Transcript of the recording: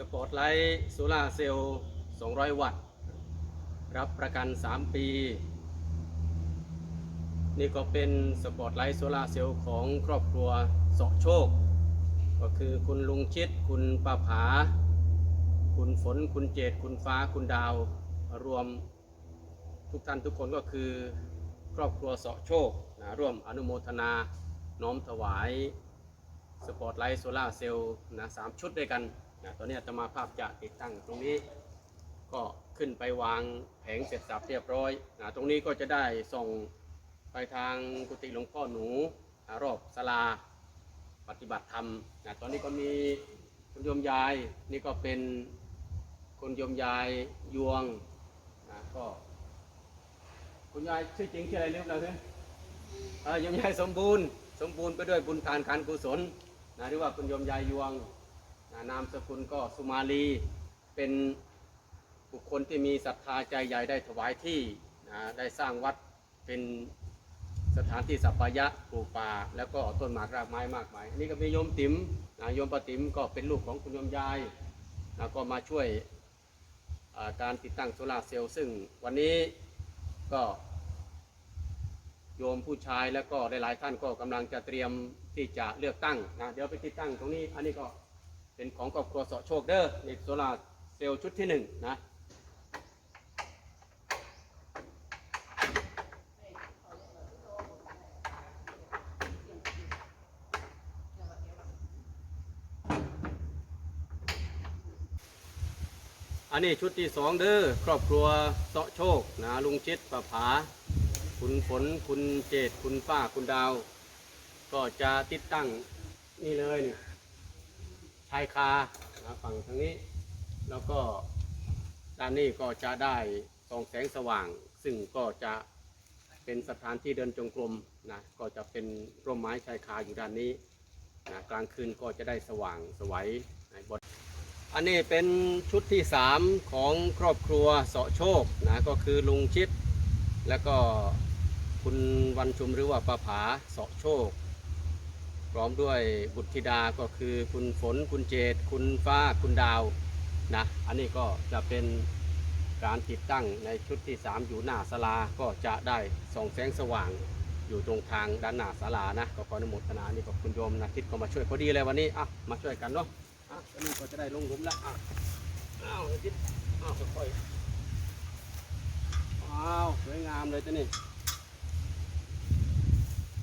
สปอตไลท์โซลาเซลล์ 200 วัตต์ รับประกัน 3 ปี นี่ก็เป็นสปอตไลท์โซลาเซลล์ของครอบครัวเสาะโชค ก็คือคุณลุงชิด คุณป้าผา คุณฝน คุณเจต คุณฟ้า คุณดาว รวมทุกท่านทุกคนก็คือครอบครัวเสาะโชคนะร่วมอนุโมทนา น้อมถวายสปอตไลท์โซลาเซลล์นะสามชุดด้วยกัน นะตอนนี้อาตมาภาพจะติดตั้งตรงนี้ ก็ขึ้นไปวางแผงเสร็จสับเรียบร้อยนะตรงนี้ก็จะได้ส่งไปทางกุฏิหลวงพ่อหนูนะรอบศาลาปฏิบัติธรรมนะตอนนี้ก็มีคุณโยมยายนี่ก็เป็นคุณโยมยายยวงนะก็คุณยายชื่อจริงชื่ออะไรเรียกเราเนี่ยเอ่อโยมยายสมบูรณ์ สมบูรณ์ไปด้วยบุญทานการกุศลนะหรือว่าคุณโยมยายยวง นามสกุลก็สุมาลีเป็นบุคคลที่มีศรัทธาใจใหญ่ได้ถวายที่นะได้สร้างวัดเป็นสถานที่สัปปายะปลูกป่า แล้วก็ต้นหมากรากไม้มากมายอันนี้ก็มีโยมติ๋มนะโยมปะติ๋มก็เป็นลูกของคุณโยมยายนะก็มาช่วยการติดตั้งโซลาเซลล์ซึ่งวันนี้ก็โยมผู้ชายแล้วก็หลายๆท่านก็กำลังจะเตรียมที่จะเลือกตั้งนะเดี๋ยวไปติดตั้งตรงนี้อันนี้ก็ เป็นของครอบครัวเสาะโชคเด้อนี่โซลาร์เซลล์ชุดที่หนึ่งนะอันนี้ชุดที่สองเด้อครอบครัวเสาะโชคนะลุงชิดประผา คุณฝนคุณเจตคุณป้าคุณดาว ก็จะติดตั้งนี่เลยนี่ ชายคานะฝั่งทางนี้ แล้วก็ด้านนี้ก็จะได้ส่องแสงสว่าง ซึ่งก็จะเป็นสถานที่เดินจงกรมนะก็จะเป็นร่มไม้ชายคาอยู่ด้านนี้นะกลางคืนก็จะได้สว่างสวัยในบทอันนี้เป็นชุดที่สามของครอบครัวเสาะโชคนะก็คือลุงชิด แล้วก็คุณวันชุมหรือว่าประผาเสาะโชค พร้อมด้วยบุตรธิดาก็คือคุณฝนคุณเจต คุณฟ้าคุณดาวนะอันนี้ก็จะเป็นการติดตั้งในชุดที่ 3 อยู่หน้าศาลาก็จะได้ส่องแสงสว่างอยู่ตรงทางด้านหน้าศาลานะก็ขออนุโมทนานี่ก็คุณโยมนะทิศก็มาช่วยพอดีเลยวันนี้อะมาช่วยกันเนาะอะอันนี้ก็จะได้ลงหลุมแล้วอะอ้าวทิศอ้าวค่อยๆอ้าวสวยงามเลยจ้ะนี่